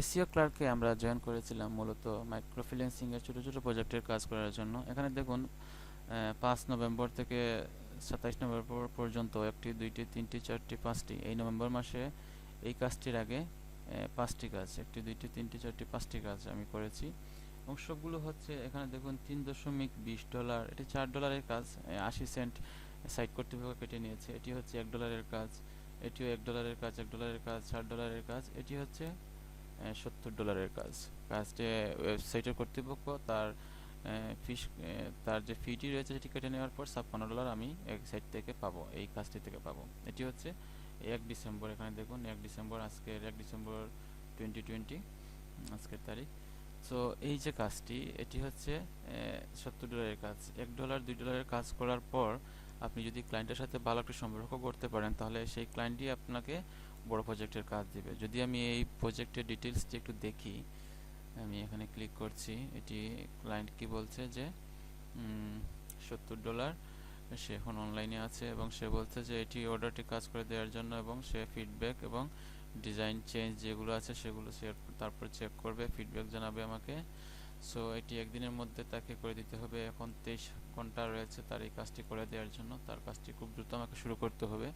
SEO ক্লার্কে আমরা join করেছিলাম মূলত মাইক্রো ফ্রিল্যান্সিং ছোটো ছোট ছোট প্রজেক্টের কাজ করার জন্য। এখানে দেখুন পাঁচ নভেম্বর থেকে সাতাইশ নভেম্বর পর্যন্ত একটি, দুইটি, তিনটি, চারটি, পাঁচটি, এই নভেম্বর মাসে এই কাজটির আগে পাঁচটি কাজ, একটি, দুইটি, তিনটি, চারটি, পাঁচটি কাজ আমি করেছি। এবং সবগুলো হচ্ছে এখানে দেখুন, তিন দশমিক বিশ ডলার, এটি চার ডলারের কাজ আশি সেন্ট সাইট কর্তৃপক্ষ কেটে নিয়েছে। এটি হচ্ছে এক ডলারের কাজ, এটিও এক ডলারের কাজ, এক ডলারের কাজ, চার ডলারের কাজ, এটি হচ্ছে সত্তর ডলারের কাজ। কাজটি ওয়েবসাইটের কর্তৃপক্ষ তার ফিস তার যে ফিটি রয়েছে সেটি কেটে নেওয়ার পর ছাপ্পান্ন ডলার আমি এক সাইট থেকে পাবো, এই কাজটি থেকে পাবো। এটি হচ্ছে এক ডিসেম্বর, এখানে দেখুন, এক ডিসেম্বর, আজকের এক ডিসেম্বর টোয়েন্টি টোয়েন্টি আজকের তারিখ। সো এই যে কাজটি, এটি হচ্ছে সত্তর ডলারের কাজ। এক ডলার, দুই ডলারের কাজ করার পর আপনি যদি ক্লায়েন্টের সাথে ভালো একটা সম্পর্ক করতে পারেন, তাহলে সেই ক্লায়েন্টই আপনাকে বড় প্রজেক্টের কাজ দিবে। যদি আমি এই প্রজেক্টের ডিটেলসটি একটু দেখি, আমি এখানে ক্লিক করছি, এটি ক্লায়েন্ট কি বলছে যে সত্তর ডলার সে এখন অনলাইনে আছে এবং সে বলছে যে এটি অর্ডারটি কাজ করে দেওয়ার জন্য এবং সে ফিডব্যাক এবং ডিজাইন চেঞ্জ যেগুলো আছে সেগুলো সে তারপর চেক করবে ফিডব্যাক জানাবে আমাকে। সো এটি একদিনের মধ্যে তাকে করে দিতে হবে। এখন তেইশ ঘণ্টা রয়েছে তার এই কাজটি করে দেওয়ার জন্য। তার কাজটি খুব দ্রুত আমাকে শুরু করতে হবে।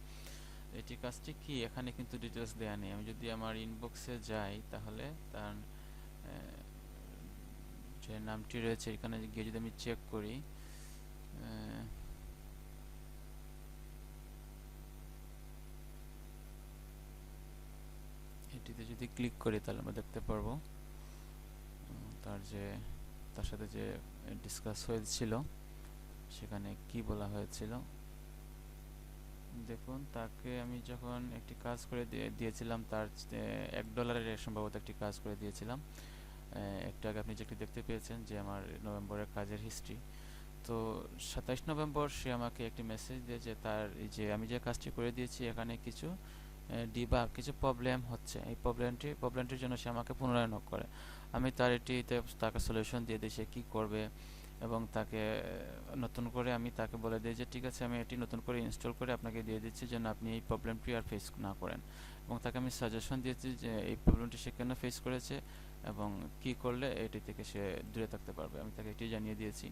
এটি কাজটি কি? এখানে কিন্তু ডিটেলস দেওয়া নেই। আমি যদি আমার ইনবক্সে যাই, তাহলে তার যে নামটি রয়েছে, এখানে গিয়ে যদি আমি চেক করি এটিতে যদি ক্লিক করি, তাহলে আমরা দেখতে পারব তার যে, তার সাথে যে ডিসকাস হয়েছিল, সেখানে কি বলা হয়েছিল দেখুন, তাকে আমি যখন একটি কাজ করে দিয়েছিলাম, তার এক ডলারের সম্ভবত একটি কাজ করে দিয়েছিলাম। একটু আগে আপনি যেটি দেখতে পেয়েছেন যে আমার নভেম্বরের কাজের হিস্ট্রি তো সাতাইশ নভেম্বর সে আমাকে একটি মেসেজ দিয়ে যে তার যে আমি যে কাজটি করে দিয়েছি, এখানে কিছু ডিবা কিছু প্রবলেম হচ্ছে। এই প্রবলেমটি প্রবলেমটির জন্য সে আমাকে পুনরায় নক করে। আমি তার এটিতে তাকে সলিউশন দিয়ে দিই, সে কী করবে এবং তাকে, নতুন করে আমি তাকে বলে দিই যে, ঠিক আছে, আমি এটি নতুন করে ইনস্টল করে আপনাকে দিয়ে দিচ্ছি যেন আপনি এই প্রবলেমটি আর ফেস না করেন। এবং তাকে আমি সাজেশন দিয়েছি যে, এই প্রবলেমটি সে কেন ফেস করেছে এবং কি করলে এটি থেকে সে দূরে থাকতে পারবে? আমি তাকে এটি জানিয়ে দিয়েছি।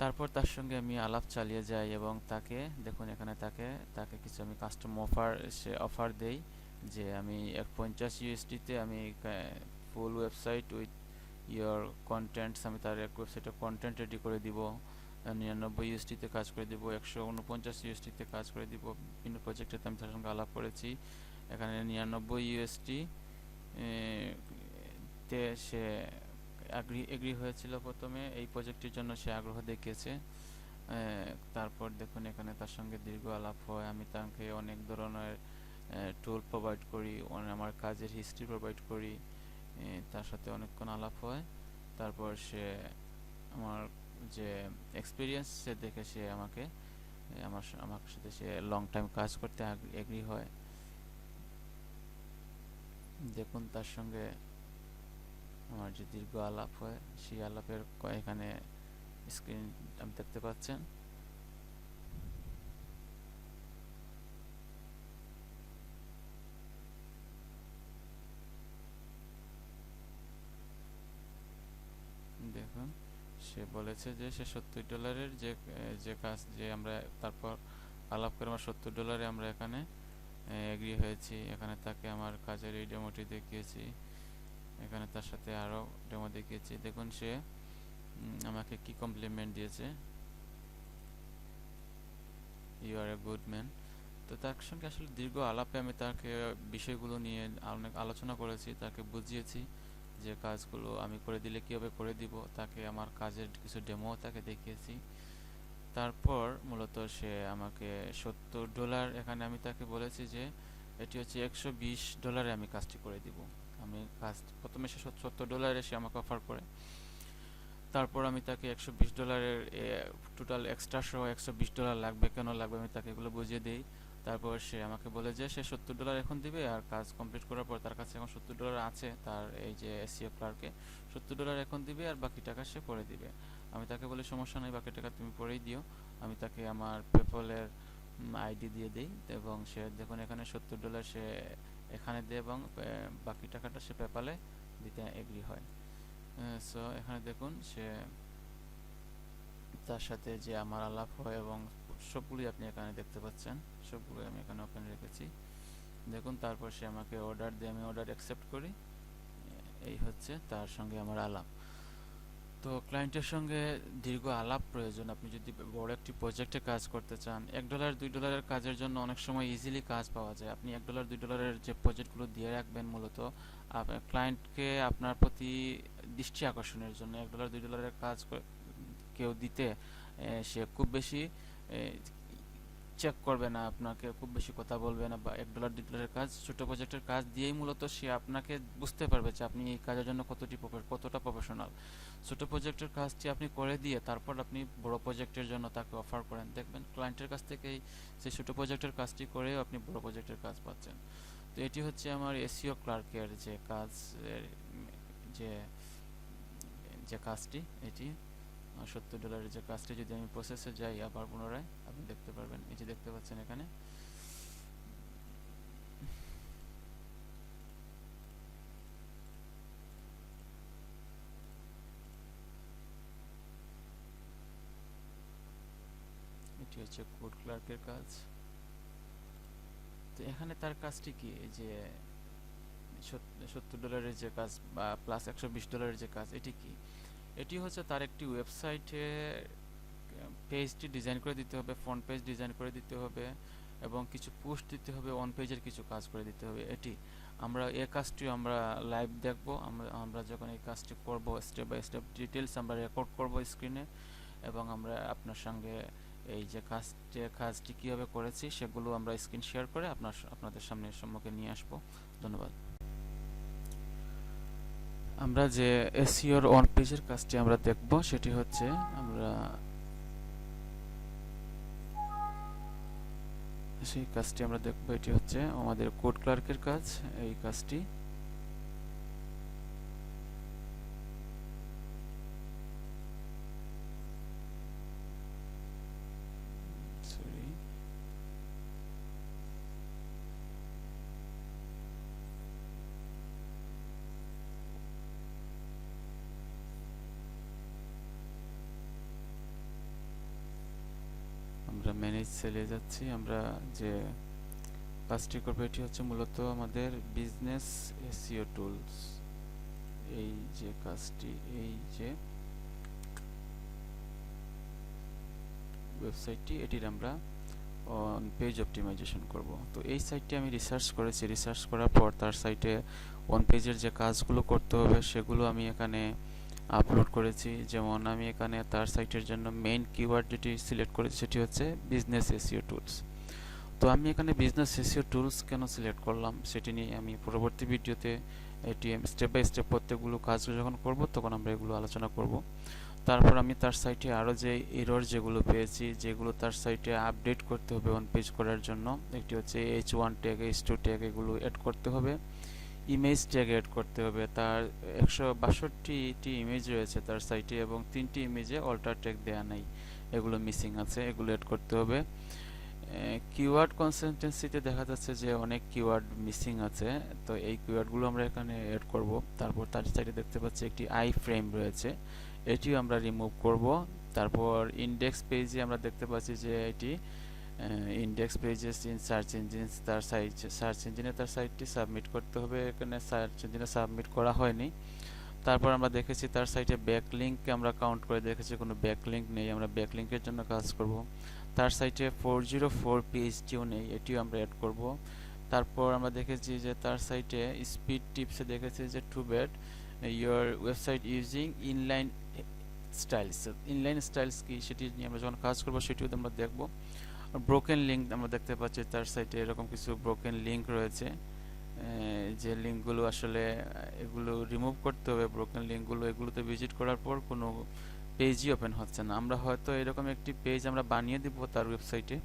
তারপর তার সঙ্গে আমি আলাপ চালিয়ে যাই এবং তাকে, দেখুন এখানে তাকে তাকে কিছু আমি কাস্টম অফার সে অফার দেই যে, আমি এক পঞ্চাশ ইউএসডিতে আমি full website with your contents আমি তার এক ওয়েবসাইটে কন্টেন্ট রেডি করে দিব, নিরানব্বই ইউএসটিতে কাজ করে দিব, একশো উনপঞ্চাশ ইউএসটিতে কাজ করে দিব, বিভিন্ন প্রজেক্টে আমি তার সঙ্গে আলাপ করেছি। এখানে নিরানব্বই ইউএসটি তে সে আগ্রী এগ্রি হয়েছিল প্রথমে, এই প্রজেক্টের জন্য সে আগ্রহ দেখিয়েছে। তারপর দেখুন এখানে তার সঙ্গে দীর্ঘ আলাপ হয়, আমি তাকে অনেক ধরনের টুল প্রোভাইড করি আমার কাজের হিস্ট্রি প্রোভাইড করি। তার সাথে অনেকক্ষণ আলাপ হয়। তারপর সে আমার যে এক্সপিরিয়েন্স সে দেখে সে আমাকে আমার আমার সাথে সে লং টাইম কাজ করতে এগ্রি হয়। দেখুন, তার সঙ্গে আমার যে দীর্ঘ আলাপ হয়, সেই আলাপের এখানে স্ক্রিন আপনি দেখতে পাচ্ছেন দেখুন সে বলেছে যে সে সত্তর ডলারের যে যে কাজ, যে আমরা তারপর আলাপ করে আমার সত্তর ডলারে আমরা এখানে এগ্রি হয়েছি। এখানে তাকে আমার কাজের এই ডেমোটি দেখিয়েছি। এখানে তার সাথে আরও ডেমো দেখিয়েছি। দেখুন সে আমাকে কি কমপ্লিমেন্ট দিয়েছে। You are a good man তো তার সঙ্গে আসলে দীর্ঘ আলাপে আমি তাকে বিষয়গুলো নিয়ে অনেক আলোচনা করেছি, তাকে বুঝিয়েছি। যে কাজগুলো আমি করে দিলে কীভাবে করে দিব, তাকে আমার কাজের কিছু ডেমো তাকে দেখিয়েছি। তারপর মূলত সে আমাকে সত্তর ডলার, এখানে আমি তাকে বলেছি যে এটি হচ্ছে একশো বিশ ডলারে আমি কাজটি করে দিব। আমি কাজ, প্রথমে সে সত্তর ডলারে সে আমাকে অফার করে। তারপর আমি তাকে একশো বিশ ডলারের টোটাল এক্সট্রা সহ একশো বিশ ডলার লাগবে, কেন লাগবে আমি তাকে এগুলো বুঝিয়ে দিই। তারপর সে আমাকে বলে যে, সে সত্তর ডলার এখন দিবে আর কাজ কমপ্লিট করার পর তার কাছে এখন সত্তর ডলার আছে তার এই যে এসিও ক্লার্কে সত্তর ডলার এখন দিবে আর বাকি টাকা সে পরে দিবে। আমি তাকে বলি, সমস্যা নেই, বাকি টাকা তুমি পরেই দিও। আমি তাকে আমার পেপলের আইডি দিয়ে দিই এবং সে দেখুন এখানে সত্তর ডলার সে এখানে দেয় এবং বাকি টাকাটা সে পেপালে দিতে এগ্রি হয়। সো এখানে দেখুন সে তার সাথে যে আমার আলাপ হয় এবং সবগুলোই আপনি এখানে দেখতে পাচ্ছেন, সবগুলোই আমি এখানে ওপেন রেখেছি। দেখুন, তারপর সে আমাকে অর্ডার দিয়ে আমি অর্ডার অ্যাকসেপ্ট করি। এই হচ্ছে তার সঙ্গে আমার আলাপ। তো ক্লায়েন্টের সঙ্গে দীর্ঘ আলাপ প্রয়োজন। আপনি যদি বড় একটি প্রজেক্টে কাজ করতে চান, এক ডলার দুই ডলারের কাজের জন্য অনেক সময় ইজিলি কাজ পাওয়া যায়। আপনি এক ডলার দুই ডলারের যে প্রজেক্টগুলো দিয়ে রাখবেন মূলত ক্লায়েন্টকে আপনার প্রতি দৃষ্টি আকর্ষণের জন্য এক ডলার দুই ডলারের কাজ কেউ দিতে সে খুব বেশি চেক করবে না, আপনাকে খুব বেশি কথা বলবে না, বা এক ডলার দুই ডলারের কাজ, ছোট প্রজেক্টের কাজ দিয়েই মূলত সে আপনাকে বুঝতে পারবে যে আপনি এই কাজের জন্য কতটি কতটা প্রফেশনাল ছোট প্রজেক্টের কাজটি আপনি করে দিয়ে তারপর আপনি বড় প্রজেক্টের জন্য তাকে অফার করেন। দেখবেন ক্লায়েন্টের কাছ থেকেই সেই ছোট প্রজেক্টের কাজটি করেও আপনি বড় প্রজেক্টের কাজ পাচ্ছেন। তো এটি হচ্ছে আমার এসিও ক্লার্কের যে কাজ যে যে কাজটি এটি। সত্তর ডলারের যে কাজটি যদি আমি প্রসেসে যাই আবার পুনরায়, আপনি দেখতে পারবেন। এই যে দেখতে পাচ্ছেন এখানে। এটি হচ্ছে কোড ক্লার্কের কাজ। তো এখানে তার কাজটি কি? যে সত্তর ডলারের যে কাজ বা প্লাস একশো বিশ ডলারের যে কাজ, এটি কি? এটি হচ্ছে তার একটি ওয়েবসাইটে, পেজটি ডিজাইন করে দিতে হবে, ফ্রন্ট পেজ ডিজাইন করে দিতে হবে এবং কিছু পোস্ট দিতে হবে অন পেজের কিছু কাজ করে দিতে হবে। এটি আমরা এই কাজটি আমরা লাইভ দেখব, আমরা আমরা যখন এই কাজটি করব, স্টেপ বাই স্টেপ ডিটেলস আমরা রেকর্ড করব স্ক্রিনে এবং আমরা আপনার সঙ্গে এই যে কাজ যে কাজটি কীভাবে করেছি সেগুলো আমরা স্ক্রিন শেয়ার করে আপনার, আপনাদের সামনে সম্মুখে নিয়ে আসব। ধন্যবাদ। আমরা যে এসিওর অন পেজের কাজটি আমরা দেখব, সেটি হচ্ছে আমরা সেই কাজটি আমরা দেখব। এটি হচ্ছে আমাদের কোড ক্লার্কের কাজ, এই কাজটি সরি আমরা ম্যানেজ সেলে যাচ্ছি। আমরা যে কাজটি করব, এটি হচ্ছে মূলত আমাদের বিজনেস এসিও টুলস এই যে কাজটি, এই যে ওয়েবসাইটটি এটির আমরা অন পেজ অপটিমাইজেশন করব। তো এই সাইটটি আমি রিসার্চ করেছি। রিসার্চ করার পর তার সাইটে অন পেজের যে কাজগুলো করতে হবে, সেগুলো আমি এখানে আপলোড করেছি। যেমন আমি এখানে তার সাইটের জন্য মেইন কিওয়ার্ড যেটি সিলেক্ট করেছি সেটি হচ্ছে বিজনেস এসিও টুলস তো আমি এখানে বিজনেস এসিও টুলস কেন সিলেক্ট করলাম সেটি নিয়ে আমি পরবর্তী ভিডিওতে এটি স্টেপ বাই স্টেপ প্রত্যেকগুলো কাজগুলো যখন করব তখন আমরা এগুলো আলোচনা করব। তারপর আমি তার সাইটে আরও যে এরর যেগুলো পেয়েছি, যেগুলো তার সাইটে আপডেট করতে হবে অন পেজ করার জন্য, একটি হচ্ছে H one tag H two tag এগুলো অ্যাড করতে হবে। ইমেজ ট্যাগ অ্যাড করতে হবে। তার একশো বাষট্টিটি ইমেজ রয়েছে তার সাইটে এবং তিনটি ইমেজে অল্টার ট্যাগ দেওয়া নেই। এগুলো মিসিং আছে, এগুলো অ্যাড করতে হবে। কিওয়ার্ড কনসিস্টেন্সিতে দেখা যাচ্ছে যে অনেক কিওয়ার্ড মিসিং আছে। তো এই কিওয়ার্ডগুলো আমরা এখানে অ্যাড করব। তারপর তার সাইডে দেখতে পাচ্ছি একটি আই ফ্রেম রয়েছে। এটিও আমরা রিমুভ করব। তারপর ইন্ডেক্স পেজে আমরা দেখতে পাচ্ছি যে এটি index pages in search engine তার সাইট সার্চ ইঞ্জিনে তার সাইটটি সাবমিট করতে হবে। এখানে সার্চ ইঞ্জিনে সাবমিট করা হয়নি। তারপর আমরা দেখেছি তার সাইটে ব্যাক লিঙ্ককে আমরা কাউন্ট করে দেখেছি, কোনো ব্যাক লিঙ্ক নেই। আমরা ব্যাক লিঙ্কের জন্য কাজ করব। তার সাইটে ফোর জিরো ফোর পিএইচটিও নেই, এটিও আমরা অ্যাড করব। তারপর আমরা দেখেছি যে তার সাইটে স্পিড টিপসে দেখেছি যে to bad your website using inline styles inline styles কি? সেটি নিয়ে আমরা যখন কাজ করব, সেটিও আমরা দেখব। ব্রোকেন লিঙ্ক আমরা দেখতে পাচ্ছি, তার সাইটে এরকম কিছু ব্রোকেন লিঙ্ক রয়েছে। যে লিঙ্কগুলো আসলে, এগুলো রিমুভ করতে হবে ব্রোকেন লিঙ্কগুলো এগুলোতে ভিজিট করার পর কোনো পেজই ওপেন হচ্ছে না। আমরা হয়তো এরকম একটি পেজ আমরা বানিয়ে দিব তার ওয়েবসাইটে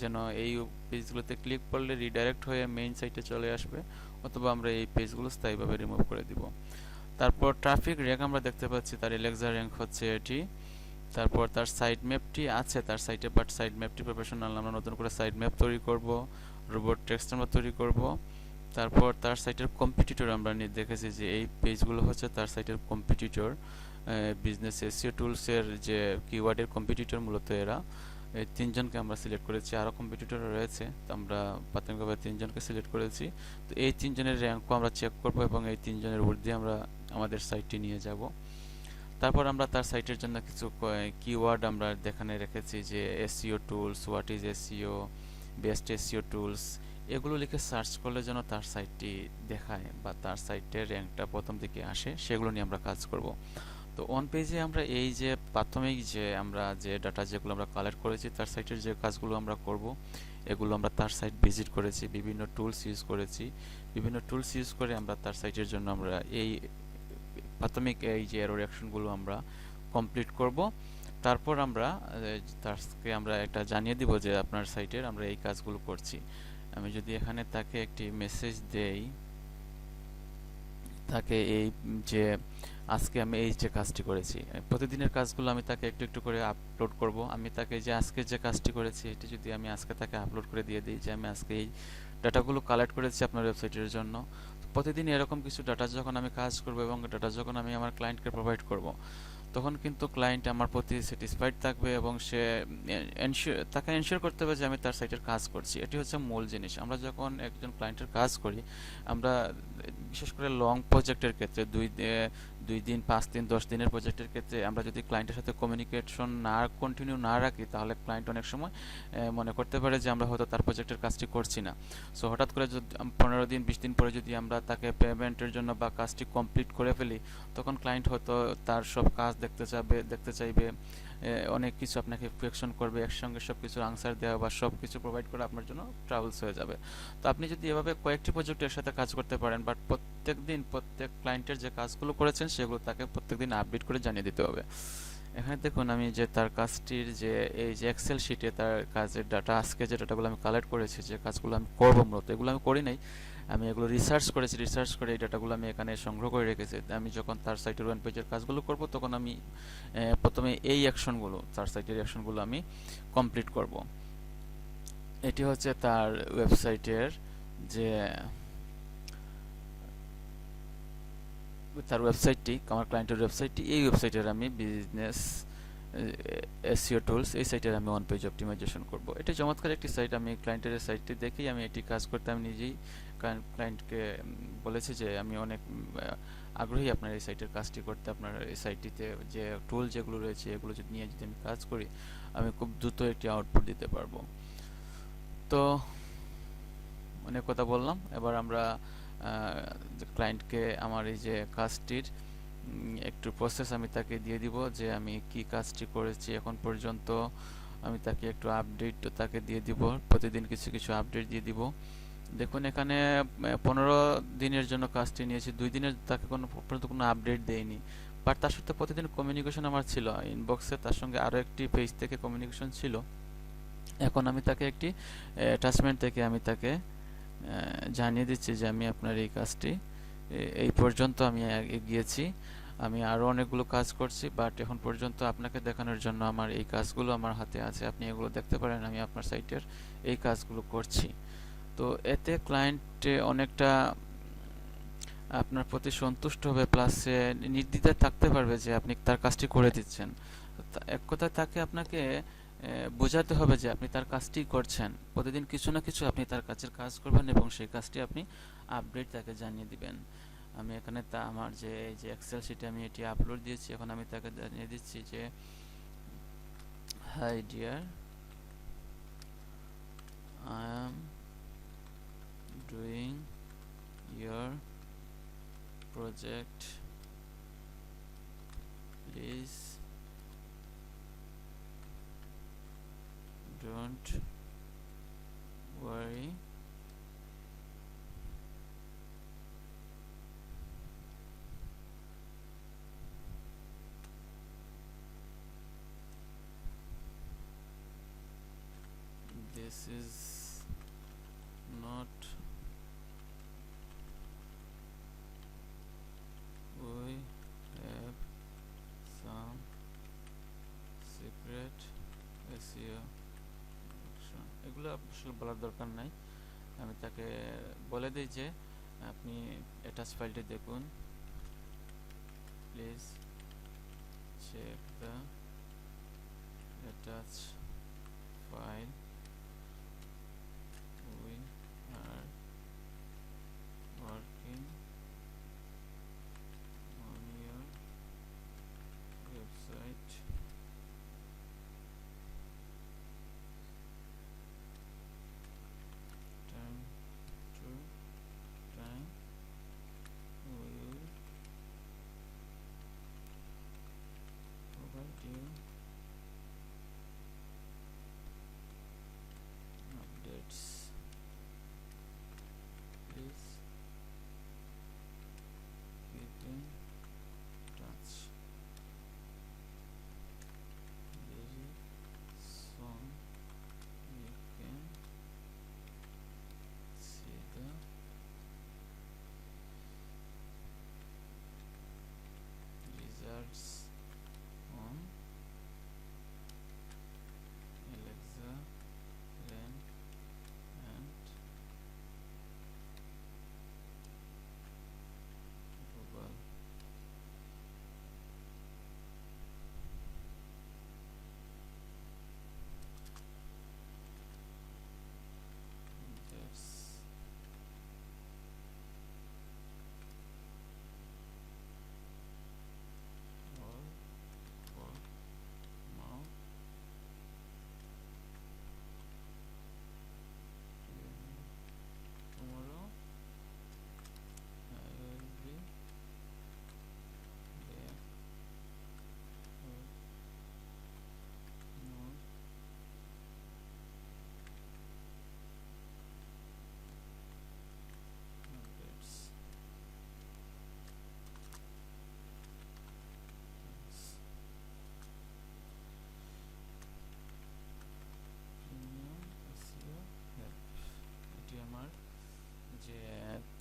যেন এই পেজগুলোতে ক্লিক করলে রিডাইরেক্ট হয়ে মেইন সাইটে চলে আসবে, অথবা আমরা এই পেজগুলো স্থায়ীভাবে রিমুভ করে দিব। তারপর ট্রাফিক র্যাঙ্ক আমরা দেখতে পাচ্ছি, তার এলেক্সা র্যাঙ্ক হচ্ছে এটি। তারপর তার সাইড ম্যাপটি আছে, তার সাইটে বাট সাইড ম্যাপটি প্রফেশনাল আমরা নতুন করে সাইড ম্যাপ তৈরি করব রোবট টেক্সট আমরা তৈরি করব। তারপর তার সাইটের কম্পিটিটর আমরা দেখেছি যে এই পেজগুলো হচ্ছে তার সাইটের কম্পিটিটর বিজনেস এসিও টুলসের যে কিওয়ার্ডের কম্পিটিটর মূলত এরা। এই তিনজনকে আমরা সিলেক্ট করেছি আরও কম্পিটিটর রয়েছে, তো আমরা প্রাথমিকভাবে তিনজনকে সিলেক্ট করেছি। তো এই তিনজনের র্যাঙ্কও আমরা চেক করব এবং এই তিনজনের ঊর্ধ্বে আমরা আমাদের সাইটটি নিয়ে যাব। তারপর আমরা তার সাইটের জন্য কিছু কিওয়ার্ড আমরা দেখানে রেখেছি যে SEO tools what is SEO best SEO tools এগুলো লিখে সার্চ করলে যেন তার সাইটটি দেখায় বা তার সাইটের র্যাঙ্কটা প্রথম দিকে আসে, সেগুলো নিয়ে আমরা কাজ করব। তো অন পেজে আমরা এই যে প্রাথমিক যে আমরা যে ডাটা যেগুলো আমরা কালেক্ট করেছি, তার সাইটের যে কাজগুলো আমরা করব, এগুলো আমরা তার সাইট ভিজিট করেছি, বিভিন্ন টুলস ইউজ করেছি, বিভিন্ন টুলস ইউজ করে আমরা তার সাইটের জন্য আমরা এই প্রাথমিক এই যে এরর অ্যাকশনগুলো আমরা কমপ্লিট করব। তারপর আমরা তাকে আমরা একটা জানিয়ে দিব যে আপনার সাইটের আমরা এই কাজগুলো করছি। আমি যদি এখানে তাকে একটি মেসেজ দেই, তাকে এই যে আজকে আমি এই যে কাজটি করেছি প্রতিদিনের কাজগুলো আমি তাকে একটু একটু করে আপলোড করব। আমি তাকে যে আজকে যে কাজটি করেছি, এটি যদি আমি আজকে তাকে আপলোড করে দিয়ে দিই যে আমি আজকে এই ডাটাগুলো কালেক্ট করেছি আপনার ওয়েবসাইটের জন্য প্রতিদিন এরকম কিছু ডাটা যখন আমি কাজ করব এবং ডাটা যখন আমি আমার ক্লায়েন্টকে প্রোভাইড করব, তখন কিন্তু ক্লায়েন্ট আমার প্রতি স্যাটিসফাইড থাকবে এবং সে তাকে এনশিওর করতে হবে যে আমি তার সাইটের কাজ করছি। এটি হচ্ছে মূল জিনিস। আমরা যখন একজন ক্লায়েন্টের কাজ করি, আমরা বিশেষ করে লং প্রজেক্টের ক্ষেত্রে দুই দুই দিন, পাঁচ দিন, দশ দিনের প্রজেক্টের ক্ষেত্রে আমরা যদি ক্লায়েন্টের সাথে কমিউনিকেশন না কন্টিনিউ না রাখি, তাহলে ক্লায়েন্ট অনেক সময় মনে করতে পারে যে আমরা হয়তো তার প্রজেক্টের কাজটি করছি না। সো হঠাৎ করে যদি পনেরো দিন, বিশ দিন পরে যদি আমরা তাকে পেমেন্টের জন্য বা কাজটি কমপ্লিট করে ফেলি, তখন ক্লায়েন্ট হয়তো তার সব কাজ দেখতে চাবে, দেখতে চাইবে। অনেক কিছু আপনাকে কোয়েকশন করবে, একসঙ্গে সব কিছু আনসার দেওয়া বা সব কিছু প্রোভাইড করা আপনার জন্য ট্রাভেলস হয়ে যাবে। তো আপনি যদি এভাবে কয়েকটি প্রজেক্ট একসাথে কাজ করতে পারেন বাট প্রত্যেক দিন প্রত্যেক ক্লায়েন্টের যে কাজগুলো করেছেন সেগুলো তাকে প্রত্যেক দিন আপডেট করে জানিয়ে দিতে হবে। এখানে দেখুন আমি যে তার কাজটির যে, এই যে এক্সেল শিটে তার কাজের ডাটা আজকে যে ডাটাগুলো আমি কালেক্ট করেছি, যে কাজগুলো আমি করব মূলত, এগুলো আমি করি নাই। আমি এগুলো রিসার্চ করেছি রিসার্চ করে এই ডাটাগুলো আমি এখানে সংগ্রহ করে রেখেছি। আমি যখন তার সাইটের ওয়ান পেজের কাজগুলো করব, তখন আমি প্রথমে এই অ্যাকশনগুলো তার সাইটের অ্যাকশনগুলো আমি কমপ্লিট করব। এটি হচ্ছে তার ওয়েবসাইটের যে, তার ওয়েবসাইটটি আমার ক্লায়েন্টের ওয়েবসাইটটি এই ওয়েবসাইটের আমি বিজনেস এসিও টুলস এই সাইটের আমি ওয়ান পেজ অপটিমাইজেশন করব। এটা চমৎকার একটি সাইট আমি ক্লায়েন্টের সাইটটি দেখেই আমি এটি কাজ করতে আমি নিজেই ক্লায়েন্টকে বলেছে যে, আমি অনেক আগ্রহী আপনার এই সাইটের কাজটি করতে। আপনার এই সাইটটিতে যে টুল যেগুলো রয়েছে, এগুলো যদি নিয়ে যদি আমি কাজ করি, আমি খুব দ্রুত একটি আউটপুট দিতে পারব। তো অনেক কথা বললাম। এবার আমরা ক্লায়েন্টকে আমার এই যে কাজটির একটু প্রসেস আমি তাকে দিয়ে দিব যে, আমি কি কাজটি করেছি এখন পর্যন্ত? আমি তাকে একটু আপডেট তাকে দিয়ে দিব। প্রতিদিন কিছু কিছু আপডেট দিয়ে দিব। দেখুন, এখানে পনেরো দিনের জন্য কাজটি নিয়েছি। দুই দিনের তাকে কোনো পর্যন্ত কোনো আপডেট দেয়নি। বাট তার সাথে প্রতিদিন কমিউনিকেশন আমার ছিল। ইনবক্সে তার সঙ্গে আরও একটি পেজ থেকে কমিউনিকেশন ছিল। এখন আমি তাকে একটি অ্যাটাচমেন্ট থেকে আমি তাকে জানিয়ে দিচ্ছি যে আমি আপনার এই কাজটি এই পর্যন্ত আমি এগিয়েছি। আমি আরও অনেকগুলো কাজ করছি, বাট এখন পর্যন্ত আপনাকে দেখানোর জন্য আমার এই কাজগুলো আমার হাতে আছে। আপনি এগুলো দেখতে পারেন, আমি আপনার সাইটের এই কাজগুলো করছি। তো এতে ক্লায়েন্ট অনেকটা, আপনার প্রতি সন্তুষ্ট হবে প্লাস সে নির্দ্বিধায় থাকতে পারবে যে আপনি তার কাজটি করে দিচ্ছেন। এক কথায় তাকে আপনাকে বোঝাতে হবে যে আপনি তার কাজটি করছেন। প্রতিদিন কিছু না কিছু আপনি তার কাছের কাজ করবেন এবং সেই কাজটি আপনি আপডেট তাকে জানিয়ে দিবেন। আমি এখানে তা আমার যে যে এক্সেল শিটে আমি এটি আপলোড দিয়েছি, এখন আমি তাকে জানিয়ে দিচ্ছি যে hi dear I doing your project. Please don't worry. This is আসলে বলার দরকার নাই। আমি তাকে বলে দিই যে, আপনি অ্যাটাচ ফাইলটি দেখুন। প্লিজ চেক দ্য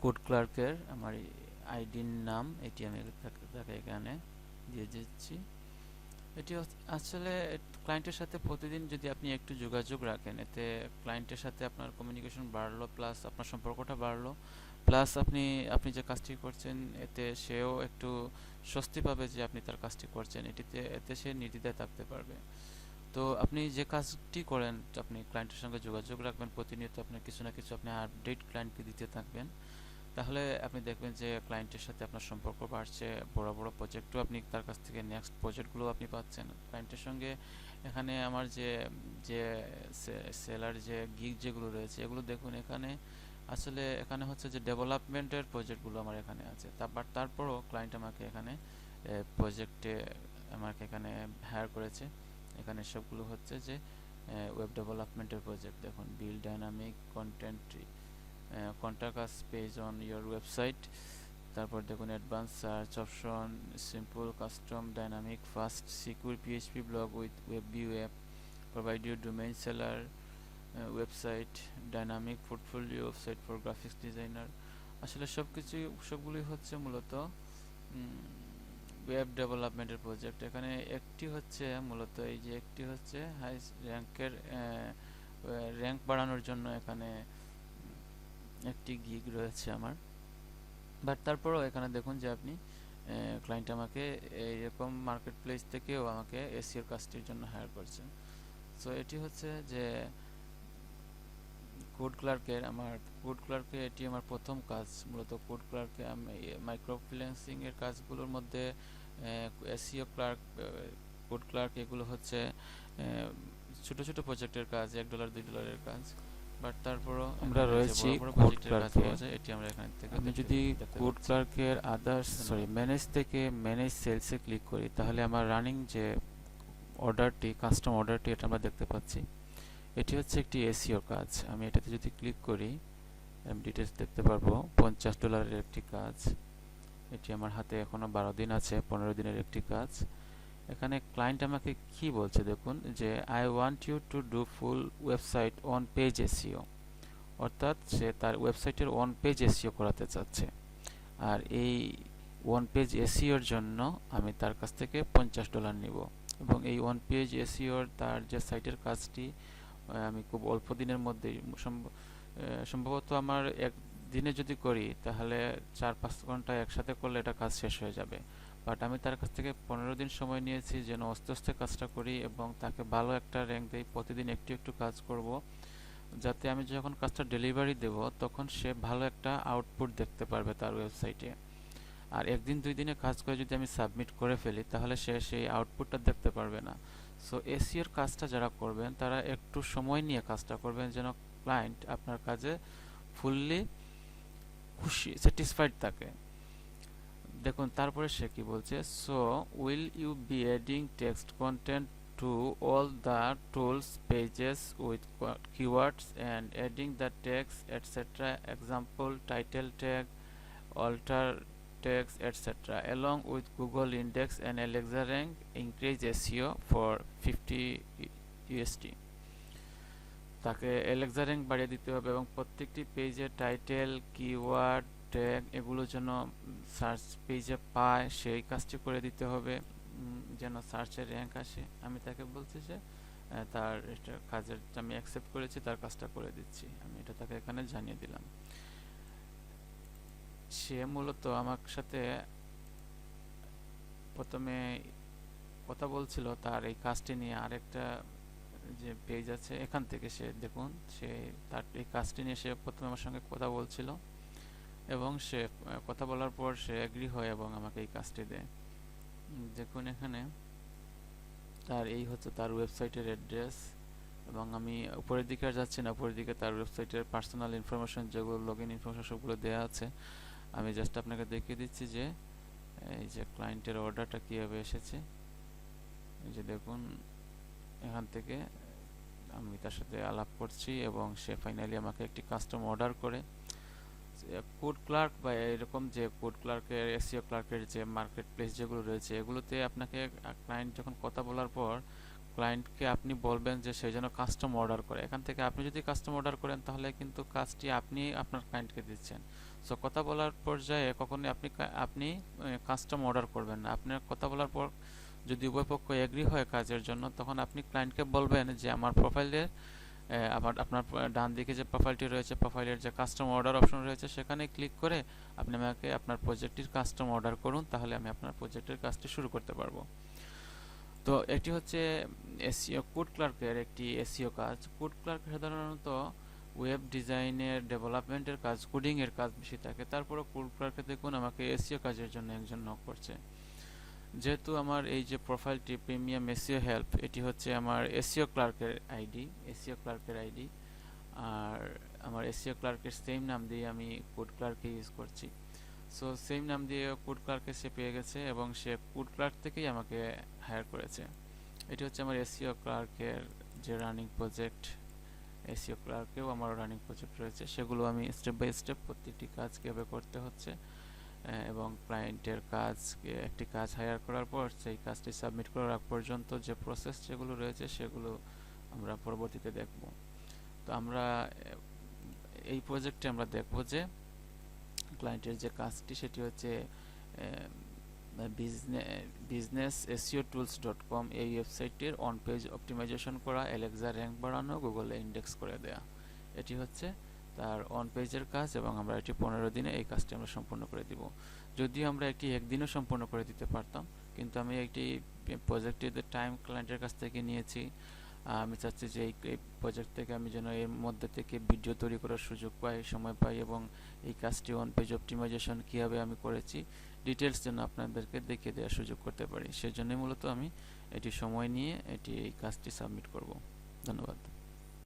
কোড ক্লার্কের আমার আইডির নাম এটি আমি তাকে এখানে, দিয়ে দিচ্ছি। এটি আসলে ক্লায়েন্টের সাথে প্রতিদিন যদি আপনি একটু যোগাযোগ রাখেন, এতে ক্লায়েন্টের সাথে আপনার কমিউনিকেশন বাড়লো প্লাস আপনার সম্পর্কটা বাড়লো প্লাস আপনি আপনি যে কাজটি করছেন, এতে সেও একটু স্বস্তি পাবে যে আপনি তার কাজটি করছেন। এটিতে এতে সে নির্দ্বিধায় থাকতে পারবে। তো আপনি যে কাজটি করেন, আপনি ক্লায়েন্টের সঙ্গে যোগাযোগ রাখবেন, প্রতিনিয়ত আপনার কিছু না কিছু আপনি আপডেট ক্লায়েন্টকে দিতে থাকবেন। তাহলে আপনি দেখবেন যে ক্লায়েন্টের সাথে আপনার সম্পর্ক বাড়ছে, বড় বড় প্রজেক্টও আপনি তার কাছ থেকে নেক্সট প্রজেক্টগুলো আপনি পাচ্ছেন। ক্লায়েন্টের সঙ্গে এখানে আমার যে যে সেলার যে গিগ যেগুলো রয়েছে, এগুলো দেখুন এখানে আসলে এখানে হচ্ছে যে ডেভেলপমেন্টের প্রজেক্টগুলো আমার এখানে আছে। তারপর তারপরও ক্লায়েন্ট আমাকে এখানে প্রজেক্টে আমাকে এখানে হায়ার করেছে। এখানে সবগুলো হচ্ছে যে ওয়েব ডেভেলপমেন্টের প্রজেক্ট দেখুন build dynamic content contact us page on your website তারপর দেখুন advance search option simple custom dynamic fast secure PHP blog with web view app provide your domain seller website dynamic portfolio website for graphics designer আসলে সব কিছুই সবগুলোই হচ্ছে মূলত web ডেভেলপমেন্টের project এখানে একটি হচ্ছে মূলত এই যে একটি হচ্ছে হাই র্যাঙ্কের র্যাঙ্ক বাড়ানোর জন্য এখানে একটি গিগ রয়েছে আমার। বাট তারপরেও এখানে দেখুন যে আপনি ক্লায়েন্ট আমাকে এইরকম মার্কেট প্লেস থেকেও আমাকে এসিওর কাজটির জন্য হায়ার করছে সো এটি হচ্ছে যে কোড ক্লার্কের আমার কোড ক্লার্কে এটি আমার প্রথম কাজ। মূলত কোড ক্লার্কে আমি মাইক্রো ফ্রিল্যান্সিং এর কাজগুলোর মধ্যে এসিও ক্লার্ক কোড ক্লার্ক এগুলো হচ্ছে ছোট ছোট প্রজেক্টের কাজ, এক ডলার দুই ডলারের কাজ। বাট তারপরও আমরা রয়েছি কোড ক্লার্কে। এটি আমরা এখান থেকে আমি যদি কোড ক্লার্কের আদার্স সরি ম্যানেজ থেকে ম্যানেজ সেলসে ক্লিক করি তাহলে আমার রানিং যে অর্ডারটি কাস্টম অর্ডারটি এটা আমরা দেখতে পাচ্ছি। এটি হচ্ছে একটি এসিও কাজ। আমি এটাতে যদি ক্লিক করি আমি ডিটেলস দেখতে পারব পঞ্চাশ ডলারের একটি কাজ। এটি আমার হাতে এখনও বারো দিন আছে পনেরো দিনের একটি কাজ। এখানে ক্লায়েন্ট আমাকে কি বলছে দেখুন, যে I want you to do full website on page SEO অর্থাৎ সে তার ওয়েবসাইটের ওয়ান পেজ এসিও করাতে চাচ্ছে। আর এই ওয়ান পেজ এসিওর জন্য আমি তার কাছ থেকে পঞ্চাশ ডলার নিব। এবং এই ওয়ান পেজ এসিওর তার যে সাইটের কাজটি আমি খুব অল্প দিনের মধ্যেই সম্ভবত আমার এক দিনে যদি করি, তাহলে চার পাঁচ ঘণ্টা একসাথে করলে এটা কাজ শেষ হয়ে যাবে। বাট আমি তার কাছ থেকে পনেরো দিন সময় নিয়েছি যেন আস্তে আস্তে কাজটা করি এবং তাকে ভালো একটা র্যাঙ্ক দিই। প্রতিদিন একটু একটু কাজ করব। যাতে আমি যখন কাজটা ডেলিভারি দেব, তখন সে ভালো একটা আউটপুট দেখতে পারবে তার ওয়েবসাইটে আর একদিন দুই দিনে কাজ করে যদি আমি সাবমিট করে ফেলি, তাহলে সে সেই আউটপুটটা দেখতে পারবে না। সো এসিওর কাজটা যারা করবেন, তারা একটু সময় নিয়ে কাজটা করবেন যেন ক্লায়েন্ট আপনার কাজে ফুললি খুশি স্যাটিসফাইড থাকে। দেখুন, তারপরে সে কি বলছে? So will you be adding text content to all the tools pages with keywords and adding the text etcetera example title tag alter text etcetera along with Google index and Alexa rank increase SEO for fifty UST তাকে Alexa rank বাড়িয়ে দিতে হবে এবং প্রত্যেকটি পেজে title keyword tag এগুলো যেন search পেজে পায়, সেই কাজটি করে দিতে হবে যেন সার্চের র্যাঙ্ক আসে। আমি তাকে বলছি যে তার এটা কাজের আমি অ্যাকসেপ্ট করেছি, তার কাজটা করে দিচ্ছি। আমি এটা তাকে এখানে জানিয়ে দিলাম। সে মূলত আমার সাথে প্রথমে কথা বলছিল, তার এই কাজটি নিয়ে আরেকটা যে পেজ আছে, এখান থেকে সে দেখুন, সে তার এই কাজটি নিয়ে সে প্রথমে আমার সঙ্গে কথা বলছিল। এবং সে কথা বলার পর সে অ্যাগ্রি হয় এবং আমাকে এই কাজটি দেয়। দেখুন এখানে তার এই হচ্ছে তার ওয়েবসাইটের অ্যাড্রেস এবং আমি উপরের দিকে আর যাচ্ছি না, উপরের দিকে তার ওয়েবসাইটের পার্সোনাল ইনফরমেশন যেগুলো লগ ইন ইনফরমেশন সবগুলো দেওয়া আছে। আমি জাস্ট আপনাকে দেখিয়ে দিচ্ছি যে, এই যে ক্লায়েন্টের অর্ডারটা কীভাবে এসেছে। এই যে দেখুন, এখান থেকে আমি তার সাথে আলাপ করছি এবং সে ফাইনালি আমাকে একটি কাস্টম অর্ডার করে। কোড ক্লার্ক বা এরকম যে কোড ক্লার্কের এসিও ক্লার্কের যে মার্কেট প্লেস যেগুলো রয়েছে, এগুলোতে আপনাকে ক্লায়েন্ট যখন কথা বলার পর ক্লায়েন্টকে আপনি বলবেন যে সেই জন্য কাস্টম অর্ডার করে। এখান থেকে আপনি যদি কাস্টম অর্ডার করেন, তাহলে কিন্তু কাজটি আপনি আপনার ক্লায়েন্টকে দিচ্ছেন। সো কথা বলার পর্যায়ে কখনোই আপনি আপনি কাস্টম অর্ডার করবেন না। আপনার কথা বলার পর যদি উভয় পক্ষ এগ্রি হয় কাজের জন্য, তখন আপনি ক্লায়েন্টকে বলবেন যে, আমার প্রোফাইলের আবার আপনার ডান দিকে যে প্রোফাইলটি রয়েছে প্রোফাইলের যে কাস্টম অর্ডার অপশন রয়েছে, সেখানে ক্লিক করে আপনি আমাকে আপনার প্রজেক্টটির কাস্টম অর্ডার করুন, তাহলে আমি আপনার প্রজেক্টের কাজটি শুরু করতে পারব। তো এটি হচ্ছে এসিও কোড ক্লার্কের একটি এসিও কাজ। কোড ক্লার্ক সাধারণত ওয়েব ডিজাইনের ডেভেলপমেন্টের কাজ কোডিংয়ের কাজ বেশি থাকে। তারপরে কোড ক্লার্কে দেখুন, আমাকে এসিও কাজের জন্য একজন নক করছে। যেহেতু আমার এই যে প্রোফাইলটি প্রিমিয়াম এসিও হেল্প এটি হচ্ছে আমার এসিও ক্লার্কের আইডি এসিও ক্লার্কের আইডি আর আমার এসিও ক্লার্কের সেম নাম দিয়ে আমি কোড ক্লার্কে ইউজ করছি। সো সেম নাম দিয়ে কোড ক্লার্কে সে পেয়ে গেছে এবং সে কোড ক্লার্ক থেকেই আমাকে হায়ার করেছে। এটি হচ্ছে আমার এসিও ক্লার্কের যে রানিং প্রজেক্ট এসিও ক্লার্কেও আমার রানিং প্রজেক্ট রয়েছে। সেগুলো আমি স্টেপ বাই স্টেপ প্রত্যেকটি কাজ কীভাবে করতে হচ্ছে এবং ক্লায়েন্টের কাজ, একটি কাজ হায়ার করার পর সেই কাজটি সাবমিট করার আগ পর্যন্ত যে প্রসেস যেগুলো রয়েছে সেগুলো আমরা পরবর্তীতে দেখব। তো আমরা এই প্রজেক্টে আমরা দেখব যে ক্লায়েন্টের যে কাজটি সেটি হচ্ছে business SEO tools dot com এই ওয়েবসাইটের অন পেজ অপটিমাইজেশন করা অ্যালেক্সা র্যাঙ্ক বাড়ানো গুগলে ইন্ডেক্স করে দেয়া। এটি হচ্ছে তার অন পেজের কাজ এবং আমরা এটি পনেরো দিনে এই কাজটি আমরা সম্পূর্ণ করে দিব। যদিও আমরা একটি একদিনও সম্পূর্ণ করে দিতে পারতাম, কিন্তু আমি একটি প্রজেক্টের টাইম ক্লায়েন্টের কাছ থেকে নিয়েছি। আমি চাচ্ছি যে এই প্রজেক্ট থেকে আমি যেন এর মধ্যে থেকে ভিডিও তৈরি করার সুযোগ পাই, সময় পাই এবং এই কাজটি অন পেজ অপটিমাইজেশন কীভাবে আমি করেছি ডিটেলস যেন আপনাদেরকে দেখিয়ে দেওয়ার সুযোগ করতে পারি। সেজন্যই মূলত আমি এটি সময় নিয়ে এটি এই কাজটি সাবমিট করব। ধন্যবাদ।